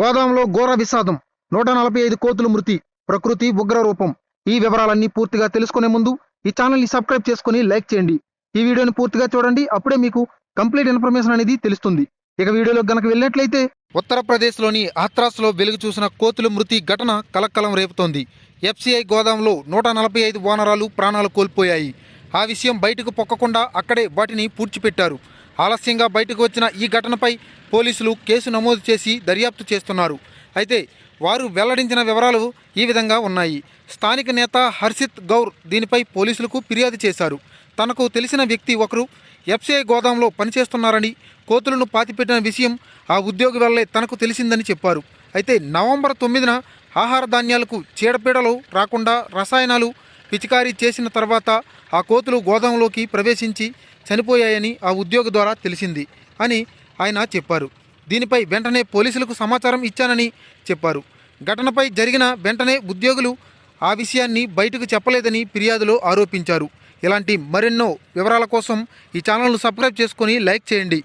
గోదాంలో ఘోర విషాదం నూట నలభై ఐదు కోతులు మృతి ప్రకృతి ఉగ్ర రూపం ఈ వివరాలన్నీ పూర్తిగా తెలుసుకునే ముందు ఈ ఛానల్ని సబ్స్క్రైబ్ చేసుకుని లైక్ చేయండి. ఈ వీడియోని పూర్తిగా చూడండి అప్పుడే మీకు కంప్లీట్ ఇన్ఫర్మేషన్ అనేది తెలుస్తుంది. ఇక వీడియోలో గనక వెళ్ళినట్లయితే ఉత్తరప్రదేశ్లోని ఆత్రాస్లో వెలుగు చూసిన కోతుల మృతి ఘటన కలకలం రేపుతోంది. ఎఫ్సిఐ గోదాంలో నూట నలభై ఐదు వానరాలు ప్రాణాలు కోల్పోయాయి. ఆ విషయం బయటకు పొక్కకుండా అక్కడే వాటిని పూడ్చిపెట్టారు. ఆలస్యంగా బయటకు వచ్చిన ఈ ఘటనపై పోలీసులు కేసు నమోదు చేసి దర్యాప్తు చేస్తున్నారు. అయితే వారు వెల్లడించిన వివరాలు ఈ విధంగా ఉన్నాయి. స్థానిక నేత హర్షిత్ గౌర్ దీనిపై పోలీసులకు ఫిర్యాదు చేశారు. తనకు తెలిసిన వ్యక్తి ఒకరు ఎఫ్సిఐ గోదాంలో పనిచేస్తున్నారని కోతులను పాతిపెట్టిన విషయం ఆ ఉద్యోగి వల్లే తనకు తెలిసిందని చెప్పారు. అయితే నవంబర్ తొమ్మిదిన ఆహార ధాన్యాలకు చీడపీడలు రాకుండా రసాయనాలు పిచికారీ చేసిన తర్వాత ఆ కోతులు గోదాంలోకి ప్రవేశించి చనిపోయాయని ఆ ఉద్యోగి ద్వారా తెలిసింది అని ఆయన చెప్పారు. దీనిపై వెంటనే పోలీసులకు సమాచారం ఇచ్చానని చెప్పారు. ఘటనపై జరిగిన వెంటనే ఉద్యోగులు ఆ విషయాన్ని బయటకు చెప్పలేదని ఫిర్యాదులో ఆరోపించారు. ఇలాంటి మరెన్నో వివరాల కోసం ఈ ఛానల్ను సబ్స్క్రైబ్ చేసుకొని లైక్ చేయండి.